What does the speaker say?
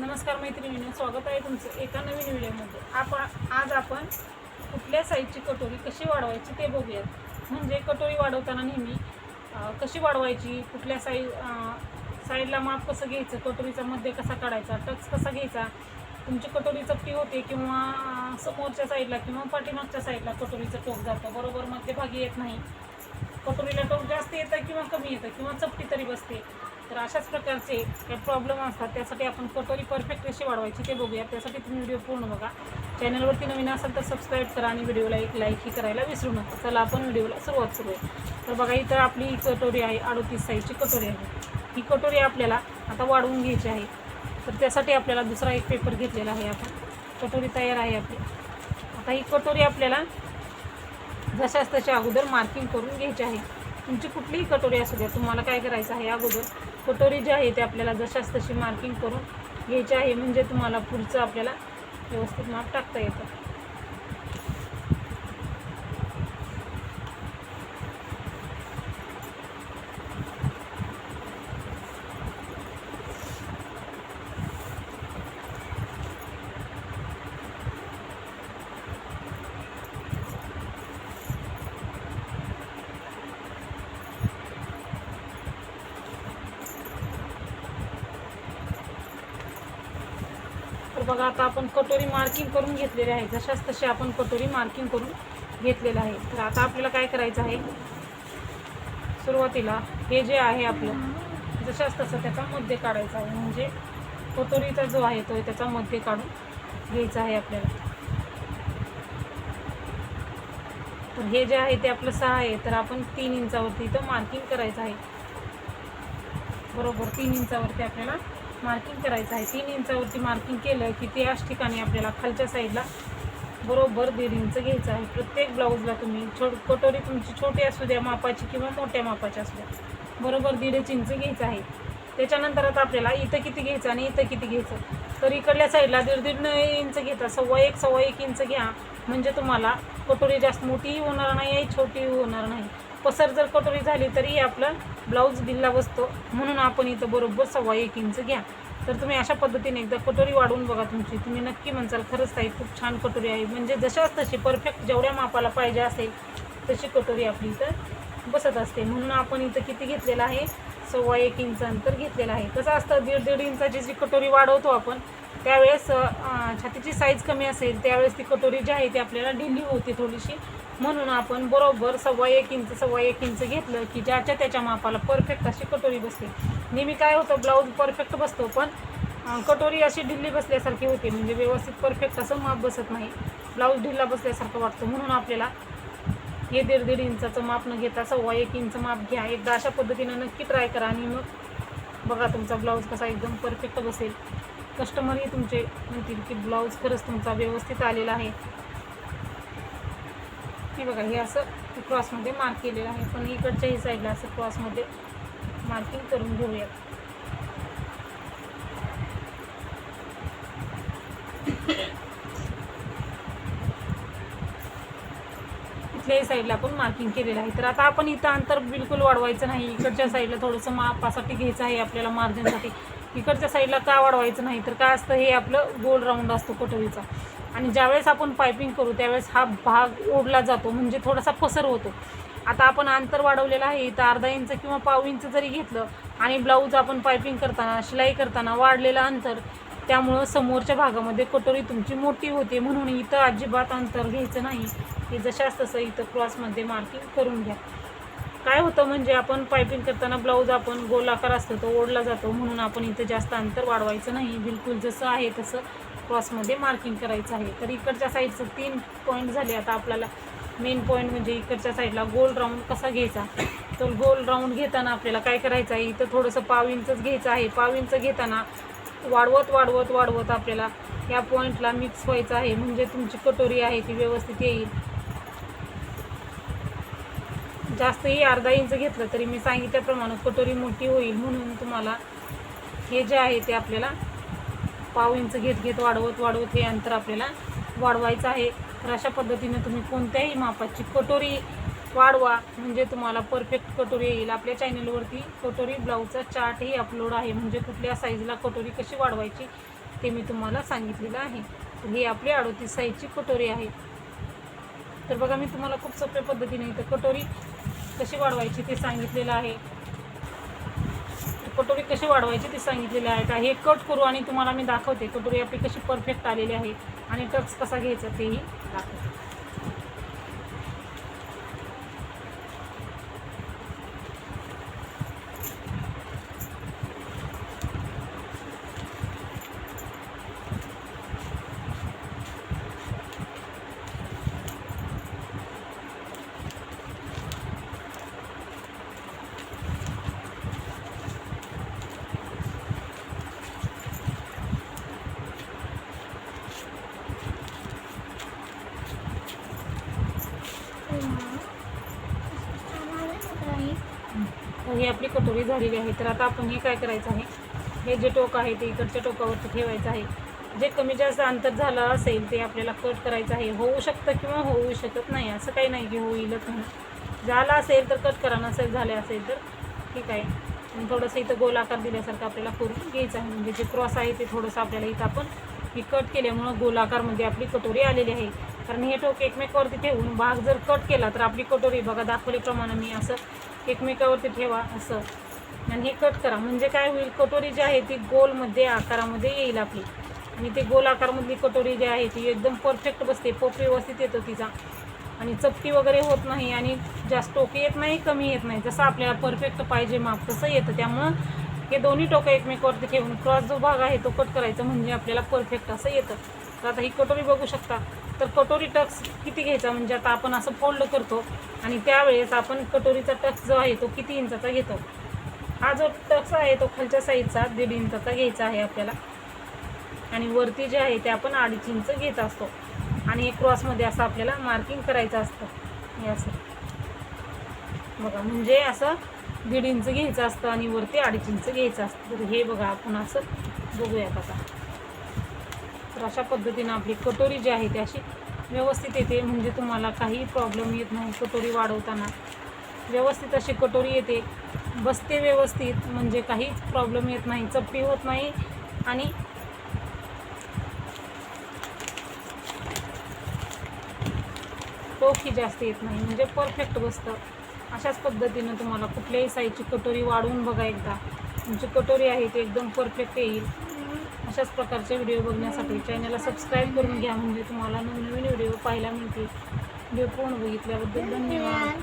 नमस्कार मैत्रिणींनो स्वागत आहे तुमचं एका नवीन व्हिडिओमध्ये. आपण आज आपण कुठल्या साईजची कटोरी कशी वाढवायची ते बघूयात. म्हणजे कटोरी वाढवताना नेहमी कशी वाढवायची कुठल्या साईज साईडला माप कसं घ्यायचं कटोरीचा मध्य कसा काढायचा टक्स कसा घ्यायचा तुमची कटोरी चपटी होते किंवा समोरच्या साईडला किंवा पाठीमागच्या साईडला कटोरीचं टोक जातं. बरोबर मध्यभागी येत नाही. कटोरीला टोक जास्त येतं किंवा कमी येतं किंवा चपटी तरी बसते. तर अशाच प्रकारचे काही प्रॉब्लेम असतात. त्यासाठी आपण कटोरी परफेक्ट कशी वाढवायची ते बघूया. त्यासाठी तुम्ही व्हिडिओ पूर्ण बघा. चॅनलवरती नवीन असाल तर सबस्क्राईब करा आणि व्हिडिओला एक लाईकही करायला विसरू नका. चला आपण व्हिडिओला सुरुवात करूया. तर बघा इथं आपली ही कटोरी आहे अडतीस साईजची कटोरी आहे. ही कटोरी आपल्याला आता वाढवून घ्यायची आहे. तर त्यासाठी आपल्याला दुसरा एक पेपर घेतलेला आहे आपण. कटोरी तयार आहे आपली. आता ही कटोरी आपल्याला जशाच तशा अगोदर मार्किंग करून घ्यायची आहे. तुमची कुठलीही कटोरी असू द्या तुम्हाला काय करायचं आहे अगोदर कटोरी जी आहे ते आपल्याला जशाच तशी मार्किंग करून घ्यायची आहे म्हणजे तुम्हाला पुढचं आपल्याला व्यवस्थित माप टाकता येतं. बघा आता आपण कटोरी मार्किंग करून घेतलेली आहे. जशाच तशी आपण कटोरी मार्किंग करून घेतलेलं आहे. तर आता आपल्याला काय करायचं आहे? सुरुवातीला हे जे आहे आपलं जशाच तसं त्याचा मध्य काढायचा आहे. म्हणजे कटोरीचा जो आहे तो त्याचा मध्य काढून घ्यायचा आहे आपल्याला. तर हे जे आहे ते आपलं सहा आहे. तर आपण तीन इंचावरती इथं मार्किंग करायचं आहे. बरोबर तीन इंचावरती आपल्याला मार्किंग करायचं आहे. तीन इंचावरती मार्किंग केलं की ते याच ठिकाणी आपल्याला खालच्या साईडला बरोबर दीड इंच घ्यायचं आहे. प्रत्येक ब्लाऊजला तुम्ही छो कटोरी तुमची छोटी असू द्या मापाची किंवा मोठ्या मापाची असू द्या बरोबर दीडच इंच घ्यायचं आहे. त्याच्यानंतर आता आपल्याला इथं किती घ्यायचं आणि इथं किती घ्यायचं? तर इकडल्या साईडला दीड दीड इंच घेता सव्वा एक सव्वा एक इंच घ्या. म्हणजे तुम्हाला कटोरी जास्त मोठीही होणार नाही छोटीही होणार नाही. पसर जर कटोरी झाली तरी आपलं ब्लाऊज दिला बसतो म्हणून आपण इथं बरोबर सव्वा एक इंच घ्या. तर तुम्ही अशा पद्धतीने एकदा कटोरी वाढवून बघा तुमची. तुम्ही नक्की म्हणसाल खरंच ताई खूप छान कटोरी आहे. म्हणजे जशाच तशी परफेक्ट जेवढ्या मापाला पाहिजे असेल तशी कटोरी आपली इथं बसत असते. म्हणून आपण इथं किती घेतलेलं आहे? सव्वा एक इंच अंतर घेतलेलं आहे. कसं असतं दीड दीड इंचाची जी कटोरी वाढवतो आपण त्यावेळेस छातीची साईज कमी असेल त्यावेळेस ती कटोरी जी आहे ती आपल्याला ढिली होती थोडीशी. म्हणून आपण बरोबर सव्वा एक इंच सव्वा एक इंच घेतलं की ज्याच्या त्याच्या मापाला परफेक्ट अशी कटोरी बसते. नेहमी काय होतं ब्लाऊज परफेक्ट बसतो पण कटोरी अशी ढिल्ली बसल्यासारखी होते. म्हणजे व्यवस्थित परफेक्ट असं माप बसत नाही. ब्लाऊज ढिल्ला बसल्यासारखं वाटतं. म्हणून आपल्याला हे दीड दीड इंचाचं माप न घेता सव्वा एक इंच माप घ्या. एकदा अशा पद्धतीनं नक्की ट्राय करा आणि मग बघा तुमचा ब्लाऊज कसा एकदम परफेक्ट बसेल. कस्टमरही तुमचे म्हणतील की ब्लाऊज खरंच तुमचा व्यवस्थित आलेला आहे. हे बघा हे असं क्रॉसमध्ये मार्क केलेलं आहे. पण इकडच्याही साईडला असं क्रॉसमध्ये मार्किंग करून घेऊयात. कुठल्याही साईडला आपण मार्किंग केलेलं आहे. तर आता आपण इथं अंतर बिलकुल वाढवायचं नाही. इकडच्या साईडला थोडंसं मापासाठी घ्यायचं आहे आपल्याला मार्जिनसाठी इकडच्या साईडला का वाढवायचं नाही? तर काय असतं? हे आपलं गोल राऊंड असतो कटोरीचा आणि ज्यावेळेस आपण पायपिंग करू त्यावेळेस हा भाग ओढला जातो म्हणजे थोडासा पसर होतो. आता आपण अंतर वाढवलेलं आहे इथं अर्धा इंच किंवा पाव इंच जरी घेतलं आणि ब्लाऊज आपण पायपिंग करताना शिलाई करताना वाढलेलं अंतर त्यामुळं समोरच्या भागामध्ये कटोरी तुमची मोठी होते म्हणून इथं अजिबात अंतर घ्यायचं नाही. की जशाच तसं इथं क्रॉसमध्ये मार्किंग करून घ्या. काय होतं म्हणजे आपण पायपिंग करताना ब्लाऊज आपण गोलाकार असतो तो ओढला जातो म्हणून आपण इथं जास्त अंतर वाढवायचं नाही. बिलकुल जसं आहे तसं क्रॉसमध्ये मार्किंग करायचं आहे. तर इकडच्या साईडचं तीन पॉईंट झाले आता आपल्याला. मेन पॉईंट म्हणजे इकडच्या साईडला गोल राऊंड कसा घ्यायचा? तर गोल राऊंड घेताना आपल्याला काय करायचं आहे? इथं थोडंसं पाव इंचच घ्यायचं आहे. पाव इंच घेताना वाढवत वाढवत वाढवत आपल्याला या पॉईंटला मिक्स व्हायचं आहे. म्हणजे तुमची कटोरी आहे ती व्यवस्थित येईल. जास्तही अर्धा इंच घेतलं तरी मी सांगितल्याप्रमाणे कटोरी मोठी होईल म्हणून तुम्हाला हे जे आहे ते आपल्याला पाव इंच घेत घेत वाढवत वाढवत हे अंतर आपल्याला वाढवायचं आहे. तर अशा पद्धतीनं तुम्ही कोणत्याही मापाची कटोरी वाढवा. म्हणजे तुम्हाला परफेक्ट कटोरी येईल. आपल्या चॅनलवरती कटोरी ब्लाऊजचा चार्टही अपलोड आहे. म्हणजे कुठल्या साईजला कटोरी कशी वाढवायची ते मी तुम्हाला सांगितलेलं आहे. हे ही आपली अडोतीस साईजची कटोरी आहे. तर बघा मी तुम्हाला खूप सोप्या पद्धतीने इथं कटोरी कशी वाढवायची ते सांगितलेलं आहे. कटोरी कशी वाढवायची ते सांगितलेले आहे का? हे कट करू आणि तुम्हाला मी दाखवते. कटोरी आपली कशी परफेक्ट आलेली आहे. आणि टक्स कसा घ्यायचा तेही दाखवते तर ही आपली कटोरी झालेली आहे. तर आता आपण हे काय करायचं आहे? हे जे टोक आहे ते इकडच्या टोकावरती ठेवायचं आहे. जे कमी जास्त अंतर झालं असेल ते आपल्याला कट करायचं आहे. होऊ शकतं किंवा होऊ शकत नाही. असं काही नाही की होईलच नाही. झालं असेल तर कट करा. नसेल झाले असेल तर ठीक आहे. आणि थोडंसं इथं गोलाकार दिल्यासारखं आपल्याला करून घ्यायचं आहे. म्हणजे जे क्रॉस आहे ते थोडंसं आपल्याला इथं आपण ही कट केल्यामुळं गोलाकारमध्ये आपली कटोरी आलेली आहे. कारण हे टोक एकमेकावरती ठेवून भाग जर कट केला तर आपली कटोरी बघा दाखवल्याप्रमाणे मी असं एकमेकावरती ठेवा असं. आणि हे कट करा. म्हणजे काय होईल कटोरी जी आहे ती गोलमध्ये आकारामध्ये येईल आपली. आणि ते गोल आकारामधली कटोरी जी आहे ती एकदम परफेक्ट बसते. पोप व्यवस्थित येतो तिचा. आणि चपटी वगैरे होत नाही आणि जास्त टोके येत नाही कमी येत नाही. जसं आपल्याला परफेक्ट पाहिजे माप तसं येतं. त्यामुळं हे दोन्ही टोकं एकमेकावरती ठेवून क्रॉस जो भाग आहे तो कट करायचा म्हणजे आपल्याला परफेक्ट असं येतं. तर आता ही कटोरी बघू शकता. तर कटोरी टक्स किती घ्यायचा? म्हणजे आता आपण असं फोल्ड करतो आणि त्यावेळेस आपण कटोरीचा टक्स जो आहे तो किती इंचाचा घेतो? हा जो टक्स आहे तो खालच्या साईजचा दीड इंचाचा घ्यायचा आहे आपल्याला. आणि वरती जे आहे ते आपण अडीच इंच घेत असतो. आणि क्रॉसमध्ये असं आपल्याला मार्किंग करायचं असतं. हे असं. बघा म्हणजे असं दीड इंच घ्यायचं असतं आणि वरती अडीच इंच घ्यायचं असतं. तर हे बघा आपण असं बघूया कसा तर अशा पद्धतीनं आपली कटोरी जी आहे ती अशी व्यवस्थित येते. म्हणजे तुम्हाला काही प्रॉब्लेम येत नाही कटोरी वाढवताना. व्यवस्थित अशी कटोरी येते. बसते व्यवस्थित. म्हणजे काहीच प्रॉब्लेम येत नाही. चपटी होत नाही. आणि टोकी जास्त येत नाही. म्हणजे परफेक्ट बसतं. अशाच पद्धतीनं तुम्हाला कुठल्याही साईजची कटोरी वाढवून बघा एकदा. तुमची कटोरी आहे ती एकदम परफेक्ट येईल. अशाच प्रकारचे व्हिडिओ बघण्यासाठी चॅनलला सबस्क्राईब करून घ्या म्हणजे तुम्हाला नवनवीन व्हिडिओ पाहायला मिळतील. व्हिडिओ पूर्ण बघितल्याबद्दल धन्यवाद.